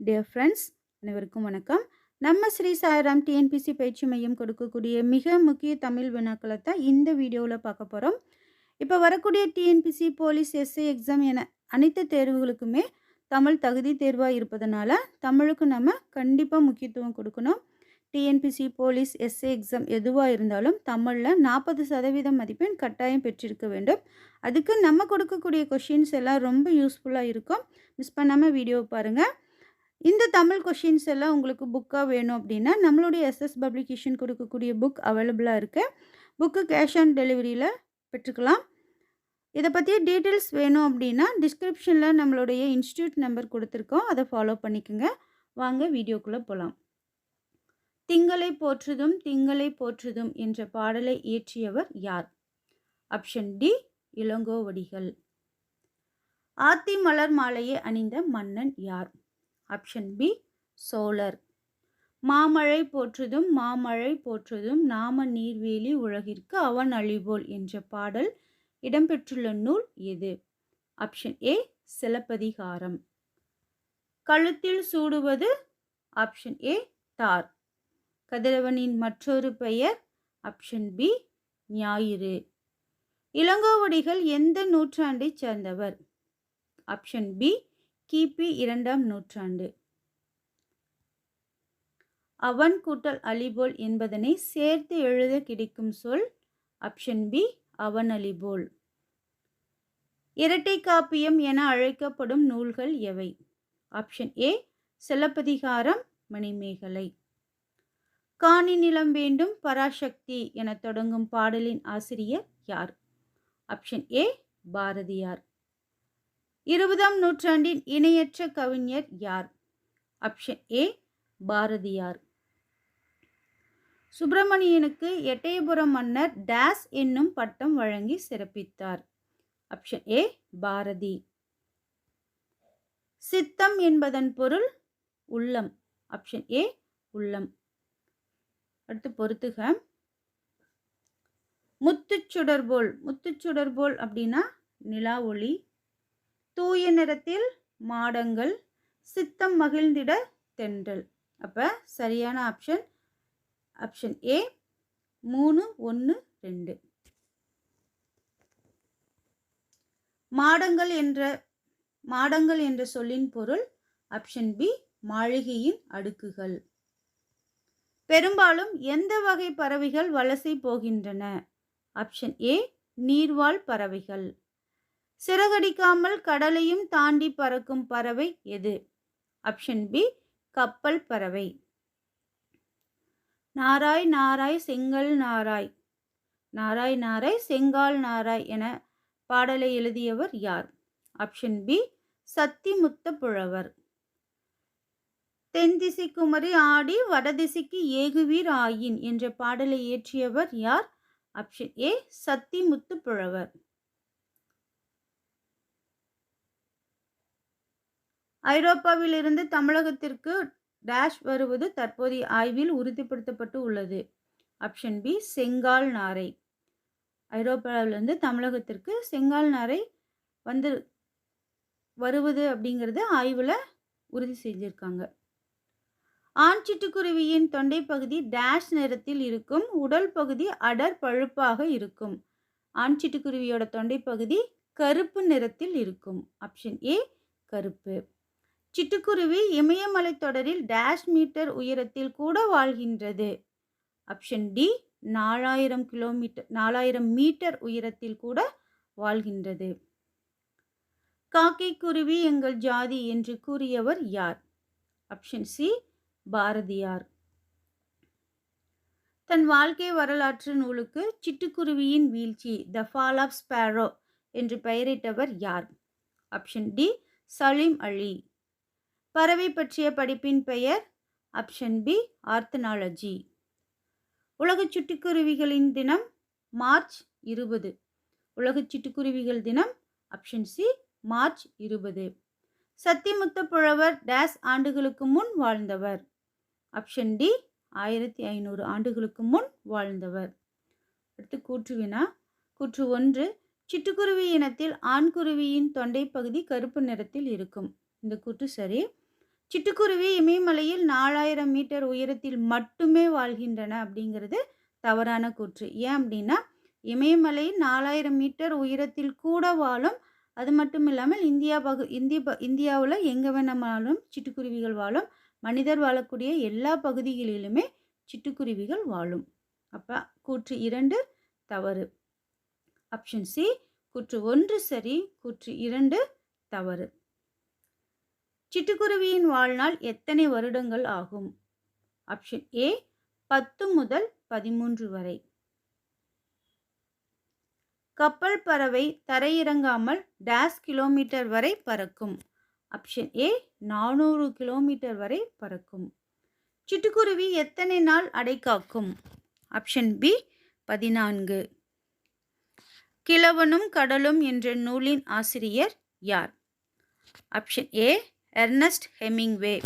Dear friends அனைவருக்கும் வணக்கம். நம்ம ஸ்ரீ சாய்ராம் டிஎன்பிசி பயிற்சி மையம் கொடுக்கக்கூடிய மிக முக்கிய தமிழ் வினாக்களை தான் இந்த வீடியோவில் பார்க்க போகிறோம் இப்போ வரக்கூடிய டிஎன்பிசி போலீஸ் எஸ்ஐ எக்ஸாம் என அனைத்து தேர்வுகளுக்குமே தமிழ் தகுதி தேர்வாக இருப்பதனால தமிழுக்கு நம்ம கண்டிப்பாக முக்கியத்துவம் கொடுக்கணும். டிஎன்பிசி போலீஸ் எஸ்ஏ எக்ஸாம் எதுவாக இருந்தாலும் தமிழில் நாற்பது சதவீதம் மதிப்பெண் கட்டாயம் பெற்றிருக்க வேண்டும். அதுக்கு நம்ம கொடுக்கக்கூடிய கொஷின்ஸ் எல்லாம் ரொம்ப யூஸ்ஃபுல்லாக இருக்கும். மிஸ் பண்ணாமல் வீடியோ பாருங்கள் இந்த தமிழ் கொஷின்ஸ் எல்லாம் உங்களுக்கு புக்காக வேணும் அப்படின்னா நம்மளுடைய எஸ்எஸ் பப்ளிகேஷன் கொடுக்கக்கூடிய புக் அவைலபிளாக இருக்குது புக்கு கேஷ் ஆன் டெலிவரியில் பெற்றுக்கலாம். இதை பற்றி டீட்டெயில்ஸ் வேணும் அப்படின்னா டிஸ்கிரிப்ஷனில் நம்மளுடைய இன்ஸ்டியூட் நம்பர் கொடுத்துருக்கோம். அதை ஃபாலோ பண்ணிக்கோங்க. வாங்க வீடியோக்குள்ளே போகலாம் திங்களை போற்றுதும் திங்களை போற்றுதும் என்ற பாடலை இயற்றியவர் யார்? Option D Ilangovadigal. ஆத்தி மலர் மாலையை அணிந்த மன்னன் யார்? ஆப்ஷன் பி சோலர் மாமழை போற்றுதும் மாமழை போற்றுதும் நாம நீர்வேலி உலகிற்கு அவன் அழிவோல் என்ற பாடல் இடம்பெற்றுள்ள நூல் எது? Option A Silappathikaram. கழுத்தில் சூடுவது ஆப்ஷன் ஏ தார். கதிரவனின் மற்றொரு பெயர் ஆப்ஷன் பி ஞாயிறு. இளங்கோவடிகள் எந்த நூற்றாண்டைச் சேர்ந்தவர்? ஆப்ஷன் பி கிபி இரண்டாம் நூற்றாண்டு. அவன் கூட்டல் அலிபோல் என்பதனை சேர்த்து எழுத கிடைக்கும் சொல் ஆப்ஷன் பி அவன் அலிபோல். இரட்டை காப்பியம் என அழைக்கப்படும் நூல்கள் எவை? Option A Silappathikaram Manimekalai. காணி நிலம் வேண்டும் பராசக்தி என தொடங்கும் பாடலின் ஆசிரியர் யார்? Option A Bharathiyar. இருபதாம் நூற்றாண்டின் இணையற்ற கவிஞர் யார்? Option A Bharathiyar. சுப்பிரமணியனுக்கு எட்டயபுரம் மன்னர் டேஸ் என்னும் பட்டம் வழங்கி சிறப்பித்தார். Option A Bharathi. சித்தம் என்பதன் பொருள் உள்ளம். ஆப்ஷன் ஏ உள்ளம். அடுத்து பொறுத்துக. முத்துச்சுடர்போல் முத்துச்சுடர்போல் அப்படின்னா நிலா ஒளி தூய நிறத்தில் மாடங்கள் சித்தம் மகிழ்ந்திட தென்றல். அப்போ சரியான ஆப்ஷன் ஆப்ஷன் ஏ மூணு ஒன்று ரெண்டு. மாடங்கள் என்ற மாடங்கள் என்ற சொல்லின் பொருள் ஆப்ஷன் பி மாளிகையின் அடுக்குகள். பெரும்பாலும் எந்த வகை பறவைகள் வலசை போகின்றன? ஆப்ஷன் ஏ நீர்வாழ் பறவைகள். சிறகடிக்காமல் கடலையும் தாண்டி பறக்கும் பறவை எது? ஆப்ஷன் பி கப்பல் பறவை. நாராய் நாராய் செங்கல் நாராய். நாராய் நாராய் செங்கால் நாராய் என பாடலை எழுதியவர் யார்? ஆப்ஷன் பி சத்திமுத்த புழவர் தென்திசை குமரி ஆடி வடதிசைக்கு ஏகுவீர் ஆயின் என்ற பாடலை இயற்றியவர் யார்? ஆப்ஷன் ஏ சத்திமுத்து புழவர் ஐரோப்பாவிலிருந்து தமிழகத்திற்கு டேஷ் வருவது தற்போதைய ஆய்வில் உறுதிப்படுத்தப்பட்டு உள்ளது. ஆப்ஷன் பி செங்கால் நாரை. ஐரோப்பாவிலிருந்து தமிழகத்திற்கு செங்கால் நாரை வந்து வருவது அப்படிங்கிறது ஆய்வில் உறுதி செஞ்சுருக்காங்க. ஆண் சிட்டுக்குருவியின் தொண்டை பகுதி டேஷ் நிறத்தில் இருக்கும் உடல் பகுதி அடர் பழுப்பாக இருக்கும். ஆண் சிட்டுக்குருவியோட தொண்டை பகுதி கருப்பு நிறத்தில் இருக்கும். ஆப்ஷன் ஏ கருப்பு. சிட்டுக்குருவி இமயமலை தொடரில் டேஷ் மீட்டர் உயரத்தில் கூட வாழ்கின்றது. ஆப்ஷன் டி நாலாயிரம் கிலோமீட்டர் நாலாயிரம் மீட்டர் உயரத்தில் கூட வாழ்கின்றது. காக்கை குருவி எங்கள் ஜாதி என்று கூறியவர் யார்? Option C Bharathiyar. தன் வாழ்க்கை வரலாற்று நூலுக்கு சிட்டுக்குருவியின் வீழ்ச்சி த ஃபால் ஆஃப் ஸ்பேரோ என்று பெயரிட்டவர் யார்? Option D Salim Ali. பறவை பற்றிய படிப்பின் பெயர் ஆப்ஷன் பி ஆர்த்தனாலஜி. உலக சிட்டுக்குருவிகளின் தினம் மார்ச் இருபது. உலக சிட்டுக்குருவிகள் தினம் ஆப்ஷன் சி மார்ச் இருபது. சத்திமுத்த புழவர் டேஸ் ஆண்டுகளுக்கு முன் வாழ்ந்தவர். ஆப்ஷன் டி ஆயிரத்தி ஐநூறு ஆண்டுகளுக்கு முன் வாழ்ந்தவர். அடுத்து கூற்று வினா. கூற்று ஒன்று. சிட்டுக்குருவி இனத்தில் ஆண்குருவியின் தொண்டை பகுதி கருப்பு நிறத்தில் இருக்கும். இந்த கூற்று சரி. சிட்டுக்குருவி இமயமலையில் நாலாயிரம் மீட்டர் உயரத்தில் மட்டுமே வாழ்கின்றன அப்படிங்கிறது தவறான கூற்று. ஏன் அப்படின்னா இமயமலை நாலாயிரம் மீட்டர் உயரத்தில் கூட வாழும் அது மட்டும் இல்லாமல் இந்தியா பகு இந்திய ப இந்தியாவில் எங்கே வேணாலும் சிட்டுக்குருவிகள் வாழும் மனிதர் வாழக்கூடிய எல்லா பகுதிகளிலுமே சிட்டுக்குருவிகள் வாழும். அப்போ கூற்று இரண்டு தவறு. ஆப்ஷன் சி கூற்று ஒன்று சரி கூற்று இரண்டு தவறு. சிட்டுக்குருவியின் வாழ்நாள் எத்தனை வருடங்கள் ஆகும்? ஆப்ஷன் ஏ பத்து முதல் பதிமூன்று வரை. கப்பல் பறவை தரையிறங்காமல் டேஸ் கிலோமீட்டர் வரை பறக்கும். ஆப்ஷன் ஏ நானூறு கிலோமீட்டர் வரை பறக்கும். சிட்டுக்குருவி எத்தனை நாள் அடைக்காக்கும் ஆப்ஷன் பி பதினான்கு. கிழவனும் கடலும் என்ற நூலின் ஆசிரியர் யார்? ஆப்ஷன் ஏ எர்னஸ்ட் ஹெமிங்வே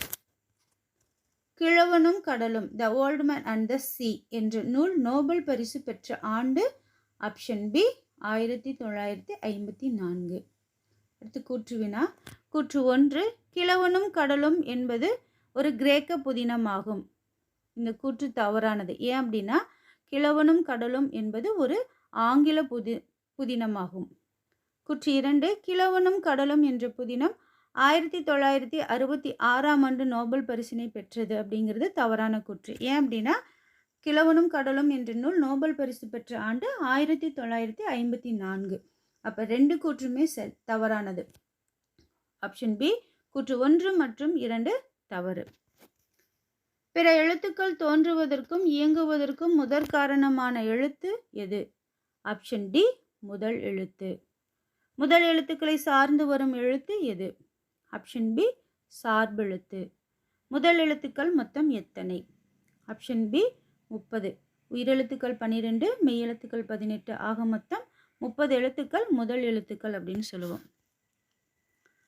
கிழவனும் கடலும் the old man and the sea என்ற நூல் நோபல் பரிசு பெற்ற ஆண்டு ஆப்ஷன் பி ஆயிரத்தி தொள்ளாயிரத்தி ஐம்பத்தி நான்கு. அடுத்து கூற்று வினா. கூற்று ஒன்று கிழவனும் கடலும் என்பது ஒரு கிரேக்க புதினமாகும். இந்த கூற்று தவறானது. ஏன் அப்படின்னா கிழவனும் கடலும் என்பது ஒரு ஆங்கில புதி புதினமாகும். கூற்று இரண்டு கிழவனும் கடலும் என்ற புதினம் ஆயிரத்தி தொள்ளாயிரத்தி அறுபத்தி ஆறாம் ஆண்டு நோபல் பரிசினை பெற்றது அப்படிங்கிறது தவறான கூற்று. ஏன் அப்படின்னா கிழவனும் கடலும் என்ற நூல் நோபல் பரிசு பெற்ற ஆண்டு ஆயிரத்தி தொள்ளாயிரத்தி ஐம்பத்தி நான்கு. அப்போ ரெண்டு கூற்றுமே செ தவறானது. ஆப்ஷன் பி கூற்று ஒன்று மற்றும் இரண்டு தவறு. பிற எழுத்துக்கள் தோன்றுவதற்கும் இயங்குவதற்கும் முதற் காரணமான எழுத்து எது? ஆப்ஷன் டி முதல் எழுத்து. முதல் எழுத்துக்களை சார்ந்து வரும் எழுத்து எது? ஆப்ஷன் பி சார்பெழுத்து முதல் எழுத்துக்கள் மொத்தம் எத்தனை? ஆப்ஷன் பி முப்பது. உயிரெழுத்துக்கள் பன்னிரெண்டு மெய் எழுத்துக்கள் பதினெட்டு. ஆக மொத்தம் முப்பது எழுத்துக்கள் முதல் எழுத்துக்கள் அப்படின்னு சொல்லுவோம்.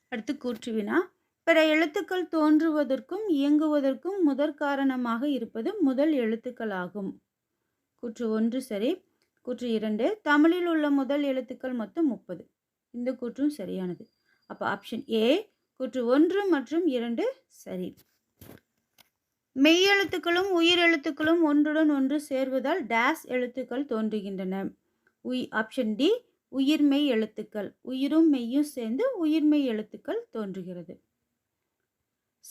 அடுத்து கூற்று வினா. பிற எழுத்துக்கள் தோன்றுவதற்கும் இயங்குவதற்கும் முதற் காரணமாக இருப்பது முதல் எழுத்துக்கள் ஆகும். கூற்று ஒன்று சரி. கூற்று இரண்டு. தமிழில் உள்ள முதல் எழுத்துக்கள் மொத்தம் முப்பது. இந்த கூற்றும் சரியானது. அப்போ ஆப்ஷன் ஏ கூற்று ஒன்று மற்றும் இரண்டு சரி. மெய்யெழுத்துக்களும் உயிரெழுத்துக்களும் ஒன்றுடன் ஒன்று சேர்வதால் டேஸ் எழுத்துக்கள் தோன்றுகின்றன. உய் ஆப்ஷன் டி உயிர்மெய் எழுத்துக்கள். உயிரும் மெய்யும் சேர்ந்து உயிர்மெய் எழுத்துக்கள் தோன்றுகிறது.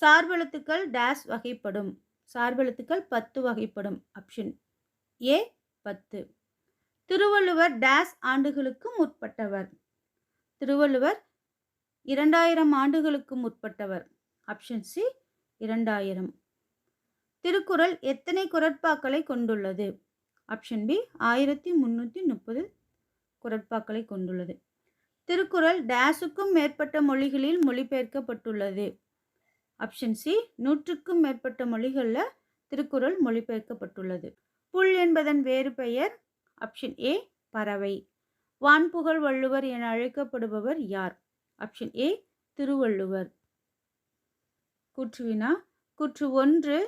சார்பெழுத்துக்கள் டேஸ் வகைப்படும். சார்பெழுத்துக்கள் பத்து வகைப்படும். ஆப்ஷன் ஏ பத்து. திருவள்ளுவர் டேஸ் ஆண்டுகளுக்கு முற்பட்டவர். திருவள்ளுவர் இரண்டாயிரம் ஆண்டுகளுக்கு முற்பட்டவர். ஆப்ஷன் சி இரண்டாயிரம். திருக்குறள் எத்தனை குரட்பாக்களை கொண்டுள்ளது? ஆப்ஷன் பி ஆயிரத்தி முந்நூற்றி முப்பது குரட்பாக்களை கொண்டுள்ளது. திருக்குறள் டேஸுக்கும் மேற்பட்ட மொழிகளில் மொழிபெயர்க்கப்பட்டுள்ளது. ஆப்ஷன் சி நூற்றுக்கும் மேற்பட்ட மொழிகளில் திருக்குறள் மொழிபெயர்க்கப்பட்டுள்ளது. புல் என்பதன் வேறு பெயர். ஆப்ஷன் ஏ பறவை. வான்புகழ் வள்ளுவர் என அழைக்கப்படுபவர் யார்? Option A Thiruvalluvar. கூற்றுவினா கூற்று ஒன்று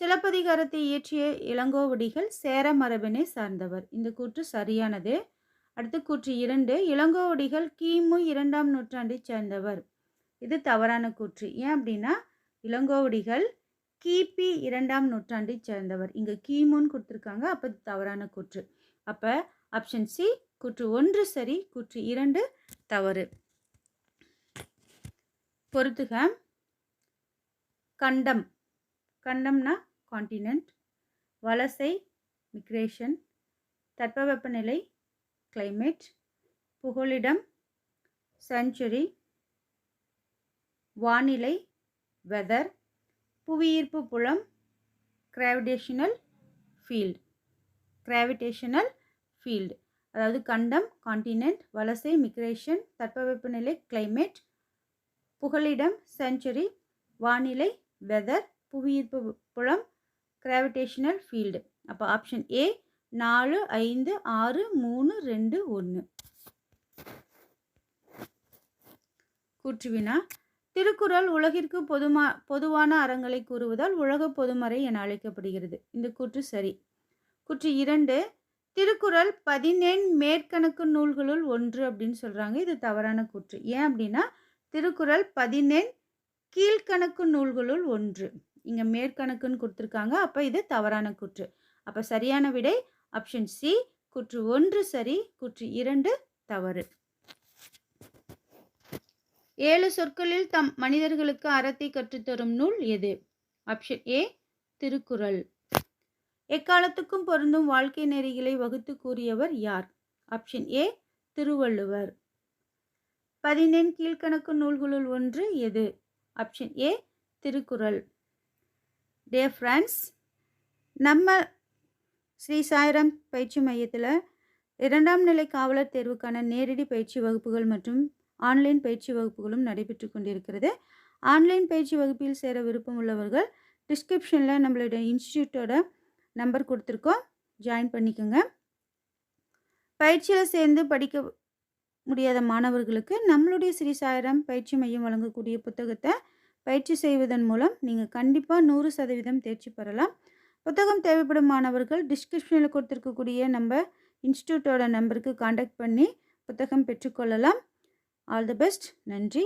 சிலப்பதிகாரத்தை இயற்றிய இளங்கோவடிகள் சேர மரபினை சார்ந்தவர். இந்த கூற்று சரியானது. அடுத்து கூற்று இரண்டு இளங்கோவடிகள் கிமு இரண்டாம் நூற்றாண்டைச் சேர்ந்தவர். இது தவறான கூற்று. ஏன் அப்படின்னா இளங்கோவடிகள் கிபி இரண்டாம் நூற்றாண்டைச் சேர்ந்தவர். இங்கே கிமுன்னு கொடுத்துருக்காங்க அப்போ தவறான கூற்று. அப்போ ஆப்ஷன் சி கூற்று ஒன்று சரி கூற்று இரண்டு தவறு. பொறுத்துக. கண்டம். கண்டம்னா காண்டினென்ட் வலசை மிக்ரேஷன் தட்பவெப்பநிலை கிளைமேட் புகலிடம் செஞ்சுரி வானிலை வெதர் புவியீர்ப்பு புலம் கிராவிடேஷனல் ஃபீல்டு கிராவிடேஷனல் ஃபீல்டு அதாவது கண்டம் காண்டினென்ட் வலசை மிக்ரேஷன் தட்பவெப்பநிலை கிளைமேட் புகலிடம் செஞ்சுரி வானிலை வெதர் புவியீர்ப்பு புலம் கிராவிடேஷனல் ஃபீல்டு. அப்போ ஆப்ஷன் ஏ நாலு ஐந்து ஆறு மூணு ரெண்டு ஒன்று கூற்றுவினா திருக்குறள் உலகிற்கு பொதுமா பொதுவான அறங்களை கூறுவதால் உலக பொதுமறை என அழைக்கப்படுகிறது. இந்த கூற்று சரி. கூற்று இரண்டு திருக்குறள் பதினேழு மேற்கணக்கு நூல்களுள் ஒன்று அப்படின்னு சொல்கிறாங்க இது தவறான கூற்று. ஏன் அப்படின்னா திருக்குறள் பதினேழு கீழ்கணக்கு நூல்களுள் ஒன்று. இங்கே மேற்கணக்குன்னு கொடுத்துருக்காங்க. அப்போ இது தவறான குற்று. அப்போ சரியான விடை ஆப்ஷன் சி குற்று ஒன்று சரி குற்று இரண்டு தவறு. ஏழு சொற்களில் தம் மனிதர்களுக்கு அறத்தை கற்றுத்தரும் நூல் எது? Option A Thirukkural. எக்காலத்துக்கும் பொருந்தும் வாழ்க்கை நெறிகளை வகுத்து கூறியவர் யார்? Option A Thiruvalluvar. பதினெண் கீழ்கணக்கு நூல்களுள் ஒன்று எது? Option A Thirukkural. Day friends நம்ம ஸ்ரீ சாய்ராம் பயிற்சி மையத்தில் இரண்டாம் நிலை காவலர் தேர்வுக்கான நேரடி பயிற்சி வகுப்புகள் மற்றும் ஆன்லைன் பயிற்சி வகுப்புகளும் நடைபெற்று கொண்டிருக்கிறது. ஆன்லைன் பயிற்சி வகுப்பில் சேர விருப்பம் உள்ளவர்கள் டிஸ்கிரிப்ஷனில் நம்மளுடைய இன்ஸ்டியூட்டோட நம்பர் கொடுத்துருக்கோம். ஜாயின் பண்ணிக்கோங்க. பயிற்சியில் சேர்ந்து படிக்க முடியாத மாணவர்களுக்கு நம்மளுடைய ஸ்ரீ பயிற்சி மையம் வழங்கக்கூடிய புத்தகத்தை பயிற்சி செய்வதன் மூலம் நீங்கள் கண்டிப்பாக நூறு சதவீதம் தேர்ச்சி பெறலாம். புத்தகம் தேவைப்படும் மாணவர்கள் டிஸ்கிரிப்ஷனில் கொடுத்துருக்கக்கூடிய நம்ம இன்ஸ்டியூட்டோட நம்பருக்கு காண்டாக்ட் பண்ணி புத்தகம் பெற்றுக்கொள்ளலாம் ஆல் தி பெஸ்ட் நன்றி.